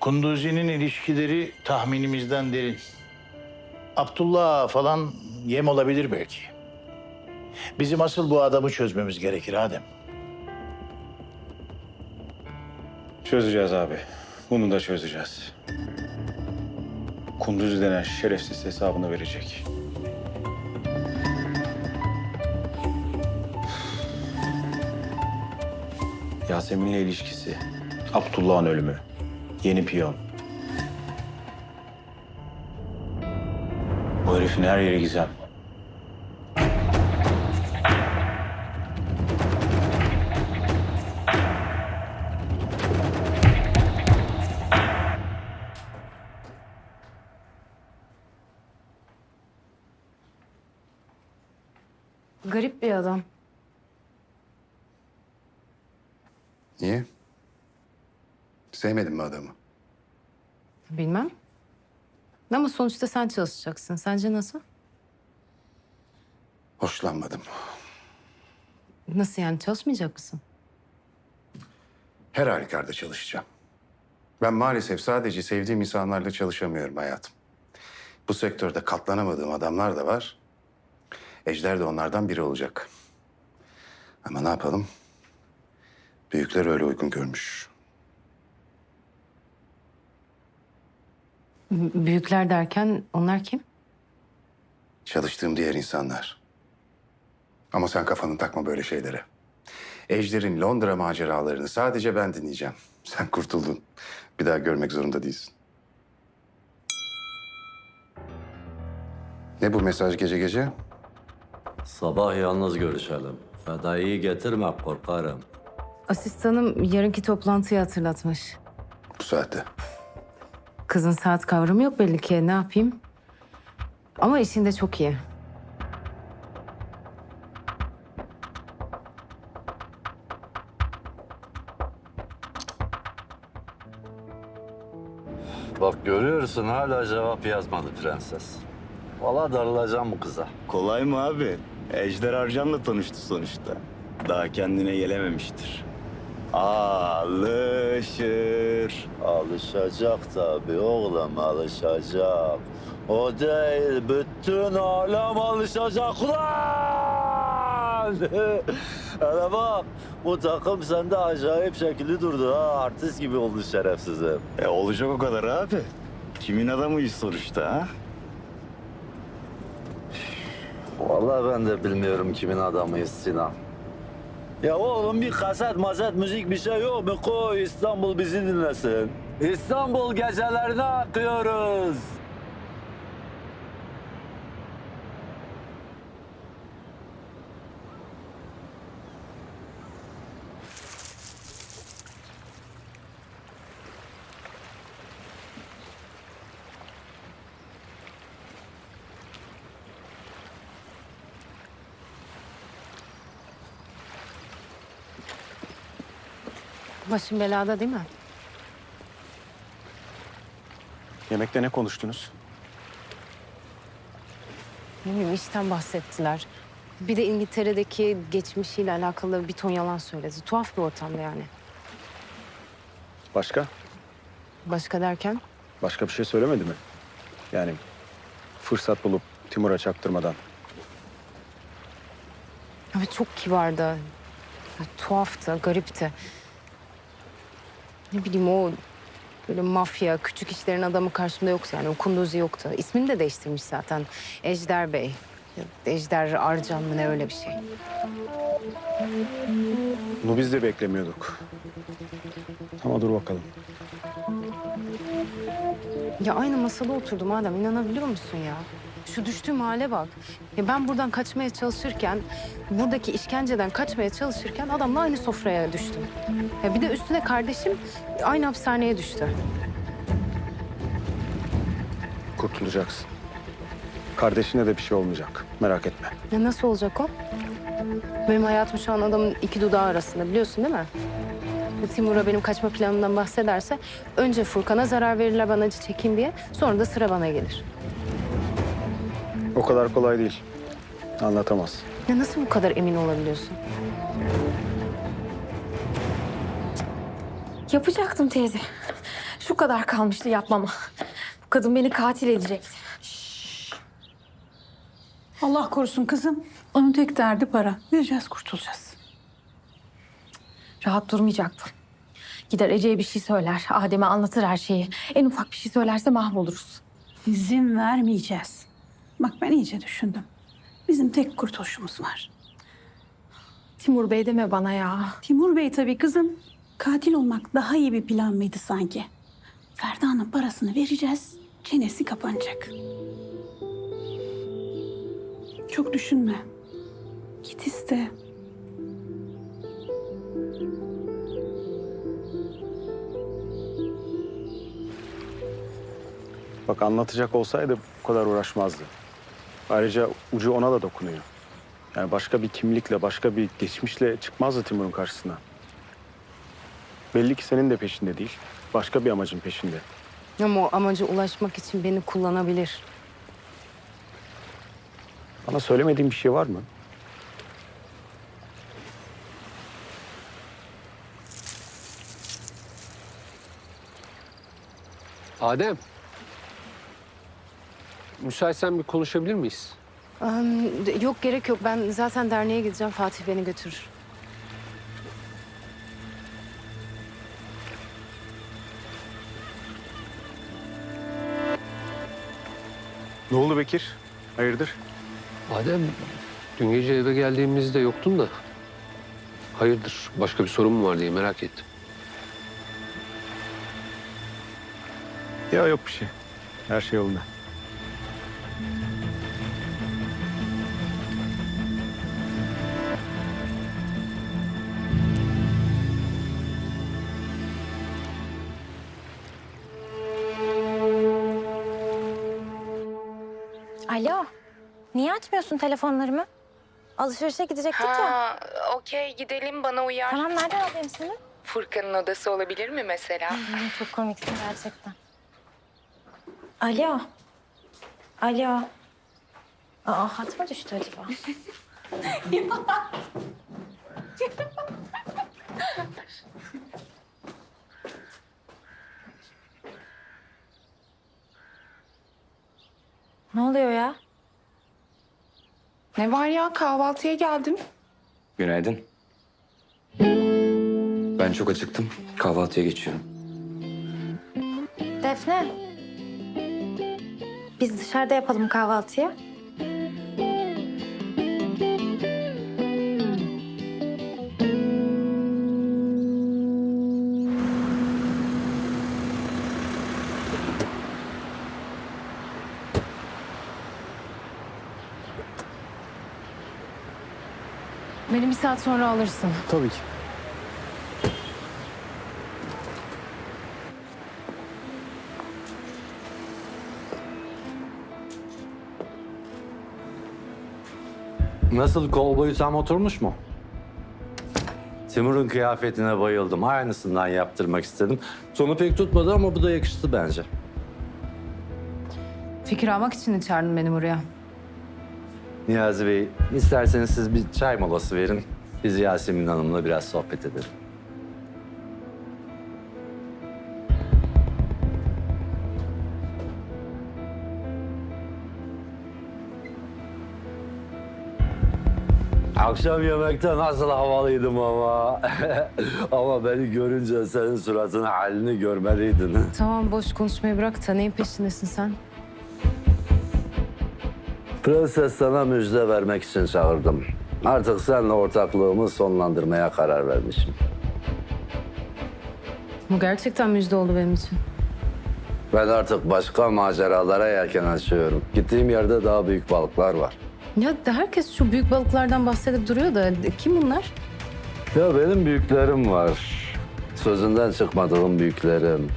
Kunduzi'nin ilişkileri tahminimizden derin. Abdullah falan yem olabilir belki. Bizim asıl bu adamı çözmemiz gerekir Adem. Çözeceğiz abi. Bunu da çözeceğiz. Kunduz denen şerefsiz hesabını verecek. Yasemin'le ilişkisi, Abdullah'ın ölümü, yeni piyon. Bu herifin her yeri gizem. Garip bir adam. Niye? Sevmedin mi adamı? Bilmem. Ama sonuçta sen çalışacaksın. Sence nasıl? Hoşlanmadım. Nasıl yani çalışmayacak mısın? Her halükarda çalışacağım. Ben maalesef sadece sevdiğim insanlarla çalışamıyorum hayatım. Bu sektörde katlanamadığım adamlar da var. Ejder de onlardan biri olacak. Ama ne yapalım? Büyükler öyle uygun görmüş. Büyükler derken onlar kim? Çalıştığım diğer insanlar. Ama sen kafanı takma böyle şeylere. Ejder'in Londra maceralarını sadece ben dinleyeceğim. Sen kurtuldun. Bir daha görmek zorunda değilsin. Ne bu mesaj gece gece? Sabah yalnız görüşelim. Fedai'yi getirme korkarım. Asistanım yarınki toplantıyı hatırlatmış. Bu saatte. Kızın saat kavramı yok belli ki. Ne yapayım? Ama işinde çok iyi. Bak görüyorsun hala cevap yazmadı prenses. Valla darılacağım bu kıza. Kolay mı abi? Ejder Arcan'la tanıştı sonuçta. Daha kendine gelememiştir. Alışır. Alışacak tabii oğlum alışacak. O değil bütün alem alışacak lan. Hele bak bu takım sende acayip şekilli durdu ha. Artist gibi oldu şerefsizim. E olacak o kadar abi. Kimin adamıyız sonuçta ha? Vallahi ben de bilmiyorum kimin adamıyız Sinan. Ya oğlum bir kaset mazet müzik bir şey yok mu? Koy İstanbul bizi dinlesin. İstanbul gecelerine akıyoruz. Başın belada değil mi? Yemekte ne konuştunuz? Ne bileyim işten bahsettiler. Bir de İngiltere'deki geçmişiyle alakalı bir ton yalan söyledi. Tuhaf bir ortamda yani. Başka? Başka derken? Başka bir şey söylemedi mi? Yani fırsat bulup Timur'a çaktırmadan. Ama çok kibardı. Ya, tuhaftı, garipti. Ne bileyim o böyle mafya, küçük işlerin adamı karşımda yoktu yani. O kunduzi yoktu. İsmini de değiştirmiş zaten. Ejder Bey. Ejder Arcan mı ne öyle bir şey. Bunu biz de beklemiyorduk. Ama dur bakalım. Ya aynı masada oturdum adam inanabiliyor musun ya? Şu düştüğüm hale bak. Ya ben buradan kaçmaya çalışırken, buradaki işkenceden kaçmaya çalışırken adamla aynı sofraya düştüm. Ya bir de üstüne kardeşim aynı hapishaneye düştü. Kurtulacaksın. Kardeşine de bir şey olmayacak. Merak etme. Ya nasıl olacak o? Benim hayatım şu an adamın iki dudağı arasında biliyorsun değil mi? Timur'a benim kaçma planımdan bahsederse önce Furkan'a zarar verirler ben acı çekeyim diye sonra da sıra bana gelir. O kadar kolay değil. Anlatamaz. Ya nasıl bu kadar emin olabiliyorsun? Yapacaktım teyze. Şu kadar kalmıştı yapmama. Bu kadın beni katil edecekti. Allah korusun kızım. Onun tek derdi para. Vereceğiz kurtulacağız. Rahat durmayacaktı. Gider Ece'ye bir şey söyler. Adem'e anlatır her şeyi. En ufak bir şey söylerse mahvoluruz. İzin vermeyeceğiz. Bak ben iyice düşündüm. Bizim tek kurtuluşumuz var. Timur Bey deme bana ya. Timur Bey tabii kızım. Katil olmak daha iyi bir plan mıydı sanki? Ferda'nın parasını vereceğiz. Çenesi kapanacak. Çok düşünme. Git iste. Bak anlatacak olsaydı bu kadar uğraşmazdı. Ayrıca ucu ona da dokunuyor. Yani başka bir kimlikle, başka bir geçmişle çıkmazdı Timur'un karşısına. Belli ki senin de peşinde değil. Başka bir amacın peşinde. Ama o amaca ulaşmak için beni kullanabilir. Bana söylemediğin bir şey var mı? Adem. Müsaitsen bir konuşabilir miyiz? De- yok gerek yok. Ben zaten derneğe gideceğim. Fatih beni götürür. Ne oldu Bekir? Hayırdır? Adem, dün gece eve geldiğimizde yoktun da. Hayırdır, başka bir sorun mu var diye merak ettim. Ya yok bir şey. Her şey yolunda. Alo. Niye açmıyorsun telefonlarımı? Alışverişe gidecektik ya. Ha, okey gidelim bana uyar. Tamam nereden alayım seni? Furkan'ın odası olabilir mi mesela? Ay, Çok komiksin gerçekten. Alo. Alo. Aa hat mı düştü acaba? ne oluyor ya? Ne var ya kahvaltıya geldim. Günaydın. Ben çok acıktım. Kahvaltıya geçiyorum. Defne. Biz dışarıda yapalım kahvaltıyı. Beni bir saat sonra alırsın. Tabii ki. Nasıl kol boyu tam oturmuş mu? Timur'un kıyafetine bayıldım. Aynısından yaptırmak istedim. Sonu pek tutmadı ama bu da yakıştı bence. Fikir almak için mi çağırdın beni buraya? Niyazi Bey, isterseniz siz bir çay molası verin. Biz Yasemin Hanım'la biraz sohbet edelim. Akşam yemekte nasıl havalıydım ama. ama beni görünce senin suratın halini görmeliydin. Tamam boş konuşmayı bırak da neyin peşindesin sen? Prenses sana müjde vermek için çağırdım. Artık seninle ortaklığımı sonlandırmaya karar vermişim. Bu gerçekten müjde oldu benim için. Ben artık başka maceralara yelken açıyorum. Gittiğim yerde daha büyük balıklar var. Ya herkes şu büyük balıklardan bahsedip duruyor da kim bunlar? Ya benim büyüklerim var. Sözünden çıkmadığım büyüklerim.